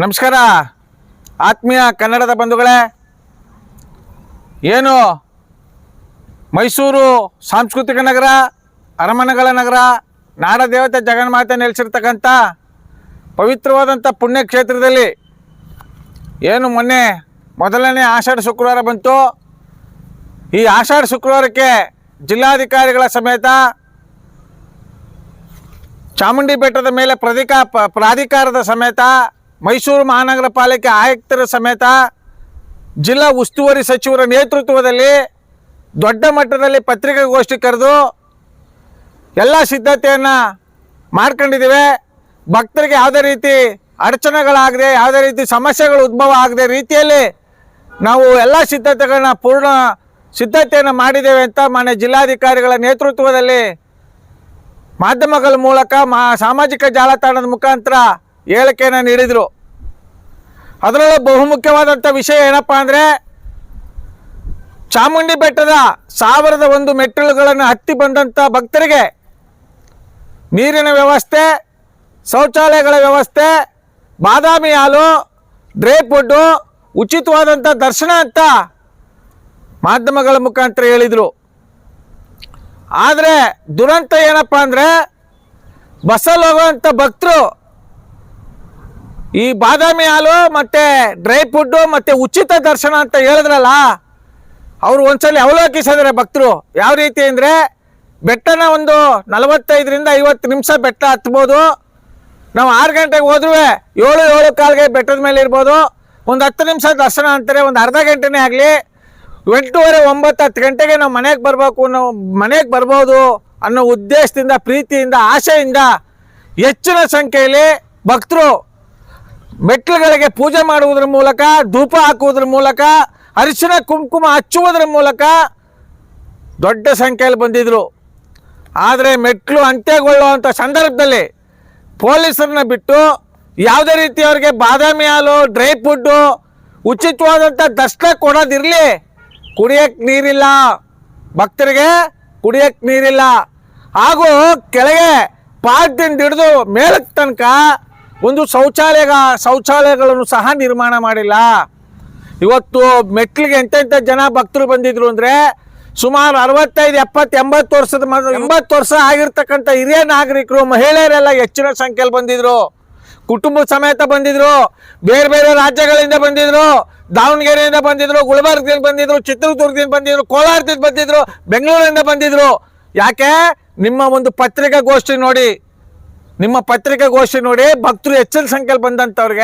ನಮಸ್ಕಾರ. ಆತ್ಮೀಯ ಕನ್ನಡದ ಬಂಧುಗಳೇ, ಏನು ಮೈಸೂರು ಸಾಂಸ್ಕೃತಿಕ ನಗರ, ಅರಮನೆಗಳ ನಗರ, ನಾಡದೇವತೆ ಜಗನ್ಮಾತೆ ನೆಲೆಸಿರ್ತಕ್ಕಂಥ ಪವಿತ್ರವಾದಂಥ ಪುಣ್ಯಕ್ಷೇತ್ರದಲ್ಲಿ ಏನು ಮೊನ್ನೆ ಮೊದಲನೇ ಆಷಾಢ ಶುಕ್ರವಾರ ಬಂತು. ಈ ಆಷಾಢ ಶುಕ್ರವಾರಕ್ಕೆ ಜಿಲ್ಲಾಧಿಕಾರಿಗಳ ಸಮೇತ ಚಾಮುಂಡಿ ಬೆಟ್ಟದ ಮೇಲೆ ಪ್ರಾಧಿಕಾರದ ಸಮೇತ ಮೈಸೂರು ಮಹಾನಗರ ಪಾಲಿಕೆ ಆಯುಕ್ತರ ಸಮೇತ ಜಿಲ್ಲಾ ಉಸ್ತುವಾರಿ ಸಚಿವರ ನೇತೃತ್ವದಲ್ಲಿ ದೊಡ್ಡ ಮಟ್ಟದಲ್ಲಿ ಪತ್ರಿಕಾಗೋಷ್ಠಿ ಕರೆದು ಎಲ್ಲ ಸಿದ್ಧತೆಯನ್ನು ಮಾಡ್ಕೊಂಡಿದ್ದೇವೆ. ಭಕ್ತರಿಗೆ ಯಾವುದೇ ರೀತಿ ಅಡಚಣೆಗಳಾಗದೆ, ಯಾವುದೇ ರೀತಿ ಸಮಸ್ಯೆಗಳು ಉದ್ಭವ ಆಗದೆ ರೀತಿಯಲ್ಲಿ ನಾವು ಎಲ್ಲ ಸಿದ್ಧತೆಗಳನ್ನ ಪೂರ್ಣ ಸಿದ್ಧತೆಯನ್ನು ಮಾಡಿದ್ದೇವೆ ಅಂತ ಮಾನ್ಯ ಜಿಲ್ಲಾಧಿಕಾರಿಗಳ ನೇತೃತ್ವದಲ್ಲಿ ಮಾಧ್ಯಮಗಳ ಮೂಲಕ ಮಾ ಸಾಮಾಜಿಕ ಜಾಲತಾಣದ ಮುಖಾಂತರ ಹೇಳಿಕೆಯನ್ನು ನೀಡಿದರು ಅದರಲ್ಲೂ ಬಹುಮುಖ್ಯವಾದಂಥ ವಿಷಯ ಏನಪ್ಪ ಅಂದರೆ, ಚಾಮುಂಡಿ ಬೆಟ್ಟದ ಸಾವಿರದ ಒಂದು ಮೆಟ್ಟಿಲುಗಳನ್ನು ಹತ್ತಿ ಬಂದಂಥ ಭಕ್ತರಿಗೆ ನೀರಿನ ವ್ಯವಸ್ಥೆ, ಶೌಚಾಲಯಗಳ ವ್ಯವಸ್ಥೆ, ಬಾದಾಮಿ ಹಾಲು, ಡ್ರೈ ಫುಡ್ಡು, ಉಚಿತವಾದಂಥ ದರ್ಶನ ಅಂತ ಮಾಧ್ಯಮಗಳ ಮುಖಾಂತರ ಹೇಳಿದರು. ಆದರೆ ದುರಂತ ಏನಪ್ಪ ಅಂದರೆ, ಬಸ್ಸಲ್ಲಿ ಹೋಗುವಂಥ ಭಕ್ತರು ಈ ಬಾದಾಮಿ ಹಾಲು ಮತ್ತು ಡ್ರೈ ಫುಡ್ಡು ಮತ್ತು ಉಚಿತ ದರ್ಶನ ಅಂತ ಹೇಳಿದ್ರಲ್ಲ, ಅವರು ಒಂದ್ಸಲಿ ಅವಲೋಕಿಸಿದ್ರೆ ಭಕ್ತರು. ಯಾವ ರೀತಿ ಅಂದರೆ ಬೆಟ್ಟನ ಒಂದು ನಲವತ್ತೈದರಿಂದ ಐವತ್ತು ನಿಮಿಷ ಬೆಟ್ಟ ಹತ್ಬೋದು. ನಾವು ಆರು ಗಂಟೆಗೆ ಹೋದ್ರೂ ಏಳು ಏಳು ಕಾಲ್ಗೆ ಬೆಟ್ಟದ ಮೇಲೆ ಇರ್ಬೋದು. ಒಂದು ಹತ್ತು ನಿಮಿಷ ದರ್ಶನ ಅಂತಾರೆ, ಒಂದು ಅರ್ಧ ಗಂಟೆನೇ ಆಗಲಿ. ಎಂಟೂವರೆ, ಒಂಬತ್ತು, ಹತ್ತು ಗಂಟೆಗೆ ನಾವು ಮನೆಗೆ ಬರಬೇಕು ನಾವು ಮನೆಗೆ ಬರ್ಬೋದು ಅನ್ನೋ ಉದ್ದೇಶದಿಂದ, ಪ್ರೀತಿಯಿಂದ ಆಸೆಯಿಂದ ಹೆಚ್ಚಿನ ಸಂಖ್ಯೆಯಲ್ಲಿ ಭಕ್ತರು ಮೆಟ್ಲುಗಳಿಗೆ ಪೂಜೆ ಮಾಡುವುದರ ಮೂಲಕ, ಧೂಪ ಹಾಕುವುದರ ಮೂಲಕ, ಅರಿಶಿನ, ಕುಂಕುಮ ಹಚ್ಚುವುದರ ಮೂಲಕ ದೊಡ್ಡ ಸಂಖ್ಯೆಯಲ್ಲಿ ಬಂದಿದ್ದರು ಆದರೆ ಮೆಟ್ಲು ಅಂತ್ಯಗೊಳ್ಳುವಂಥ ಸಂದರ್ಭದಲ್ಲಿ ಪೊಲೀಸರನ್ನ ಬಿಟ್ಟು ಯಾವುದೇ ರೀತಿ ಅವರಿಗೆ ಬಾದಾಮಿ ಹಾಲು, ಡ್ರೈ ಫುಡ್ಡು ಉಚಿತವಾದಂಥ ದರ್ಶನ ಕೊಡೋದಿರಲಿ. ಕುಡಿಯೋಕ್ಕೆ ನೀರಿಲ್ಲ. ಭಕ್ತರಿಗೆ ಕುಡಿಯೋಕ್ಕೆ ನೀರಿಲ್ಲ. ಹಾಗೂ ಕೆಳಗೆ ಪಾರ್ಕ್ದಿಂದ ಹಿಡಿದು ಮೇಲಕ್ಕೆ ತನಕ ಒಂದು ಶೌಚಾಲಯ ಶೌಚಾಲಯಗಳನ್ನು ಸಹ ನಿರ್ಮಾಣ ಮಾಡಿಲ್ಲ. ಇವತ್ತು ಮೆಟ್ಲಿಗೆ ಎಂತೆಂಥ ಜನ ಭಕ್ತರು ಬಂದಿದ್ರು ಅಂದರೆ ಸುಮಾರು ಅರವತ್ತೈದು, ಎಪ್ಪತ್ತು, ಎಂಬತ್ತು ವರ್ಷದ ಮ, ಎಂಬತ್ತು ವರ್ಷ ಆಗಿರ್ತಕ್ಕಂಥ ಹಿರಿಯ ನಾಗರಿಕರು, ಮಹಿಳೆಯರೆಲ್ಲ ಹೆಚ್ಚಿನ ಸಂಖ್ಯೆಯಲ್ಲಿ ಬಂದಿದ್ರು. ಕುಟುಂಬ ಸಮೇತ ಬಂದಿದ್ರು. ಬೇರೆ ಬೇರೆ ರಾಜ್ಯಗಳಿಂದ ಬಂದಿದ್ರು. ದಾವಣಗೆರೆಯಿಂದ ಬಂದಿದ್ರು, ಗುಲ್ಬರ್ಗದಿಂದ ಬಂದಿದ್ರು, ಚಿತ್ರದುರ್ಗದಿಂದ ಬಂದಿದ್ರು, ಕೋಲಾರದಿಂದ ಬಂದಿದ್ರು, ಬೆಂಗಳೂರಿಂದ ಬಂದಿದ್ರು. ಯಾಕೆ? ನಿಮ್ಮ ಒಂದು ಪತ್ರಿಕಾಗೋಷ್ಠಿ ನೋಡಿ. ನಿಮ್ಮ ಪತ್ರಿಕಾಗೋಷ್ಠಿ ನೋಡಿ ಭಕ್ತರು ಹೆಚ್ಚಿನ ಸಂಖ್ಯೆಯಲ್ಲಿ ಬಂದಂಥವ್ರಿಗೆ